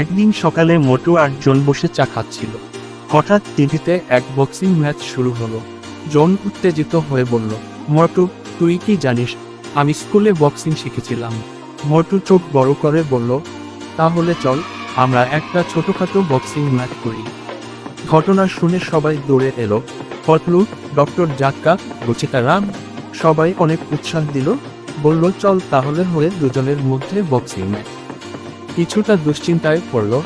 একদিন সকালে মোটু আর জন বসে চা খাচ্ছিল। হঠাৎ টিভিতে এক বক্সিং ম্যাচ শুরু হলো। জন উত্তেজিত হয়ে বলল, মোটু, তুই কি জানিস, আমি স্কুলে বক্সিং শিখেছিলাম। মোটু চোখ বড় করে বলল, তাহলে চল, আমরা একটা ছোটখাটো বক্সিং ম্যাচ করি। ঘটনা শুনে সবাই দৌড়ে এলো। ফটলু ডক্টর জাক্কা, রচিতা রাম, সবাই অনেক উৎসাহ দিল, বলল, চল তাহলে হয়ে দুজনের মধ্যে বক্সিং ম্যাচ। কিছুটা দুশ্চিন্তায় পড়ল।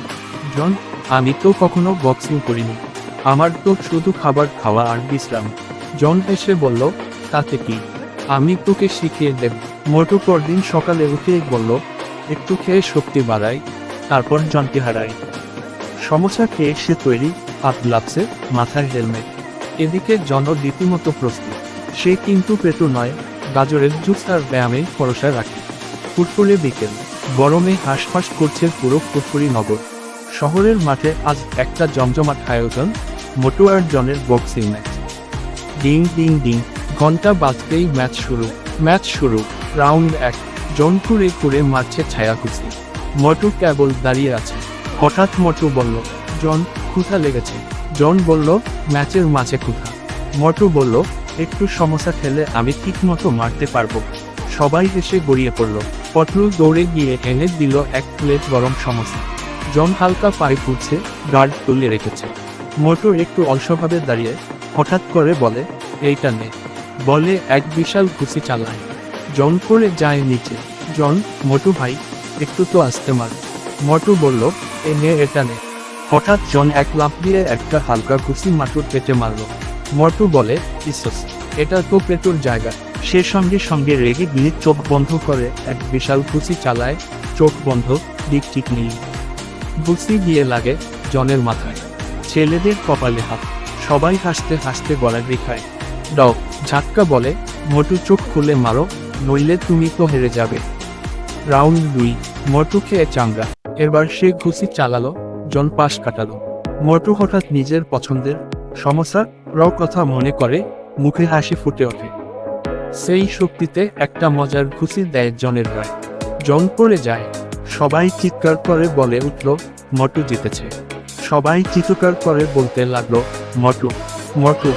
জন, আমি তো কখনো বক্সিং করিনি। আমার তো শুধু খাবার খাওয়া আর বিশ্রাম। জন এসে বলল, তাতে কি? আমি তোকে শিখিয়ে দেব। মোটু পরদিন সকালে উঠে বলল, একটু খেয়ে শক্তি বাড়াই, তারপর জনকে হারাই। সমস্যা খেয়ে সে তৈরি, হাত লাগছে মাথায় হেলমেট। এদিকে জন রীতিমতো প্রস্তুত। সে কিন্তু পেটু নয়, গাজরের জুস আর ব্যায়ামে ভরসা রাখে। ফুটফুলে বিকেল। গরমে হাঁসফাঁস করছে পুরো ফুটফুরি নগর। শহরের মাঠে আজ একটা জমজমাট আয়োজন মোটু আর জনের boxing match. Ding ding ding ঘণ্টা বাজতেই ম্যাচ শুরু ম্যাচ শুরু, রাউন্ড এক জন করে কুড়ে মারছে ছায়াকুচি। মটু কেবল দাঁড়িয়ে আছে। হঠাৎ মটু বলল, জন খুঁথা লেগেছে। জন বলল, ম্যাচের মাঝে খুঁথা মটু বলল, একটু সমস্যা খেলে আমি ঠিক মতো মারতে পারব। সবাই এসে গড়িয়ে পড়ল। পটলু দৌড়ে গিয়ে এনে দিল এক প্লেট গরম সমস্যা। জন হালকা পায়ে ফুটছে গার্ড তুলে রেখেছে। মোটর একটু অলসভাবে দাঁড়িয়ে হঠাৎ করে বলে, এইটা নে। বলে এক বিশাল খুশি চালায়। জন করে যায় নিচে। জন, মোটু ভাই, একটু তো আসতে মার। মোটু বলল, এ নে, এটা নে। হঠাৎ জন এক লাফ দিয়ে একটা হালকা খুশি মাটুর পেটে মারল। মোটু বলে, ইসস, এটা তো পেটুর জায়গা। সে সঙ্গে সঙ্গে রেগে গিয়ে চোখ বন্ধ করে, এক বিশাল খুশি চালায়, চোখ বন্ধ, দিক ঠিক নেই। বুসি গিয়ে লাগে জনের মাথায়। ছেলেদের কপালে হাত। সবাই হাসতে হাসতে গলায় খায় ডগ ঝাটকা বলে, মোটু চোখ খুলে মারো, নইলে তুমি তো হেরে যাবে। রাউন্ড দুই, মোটু খেয়ে চাঙ্গা। এবার সে ঘুষি চালালো, জন পাশ কাটালো। মোটু হঠাৎ নিজের পছন্দের সমস্যা র কথা মনে করে, মুখে হাসি ফুটে ওঠে। সেই শক্তিতে একটা মজার খুশি দেয় জনের রায় জন পড়ে যায়। সবাই চিৎকার করে বলে উঠল, মটু জিতেছে। সবাই চিৎকার করে বলতে লাগল মটু মটু।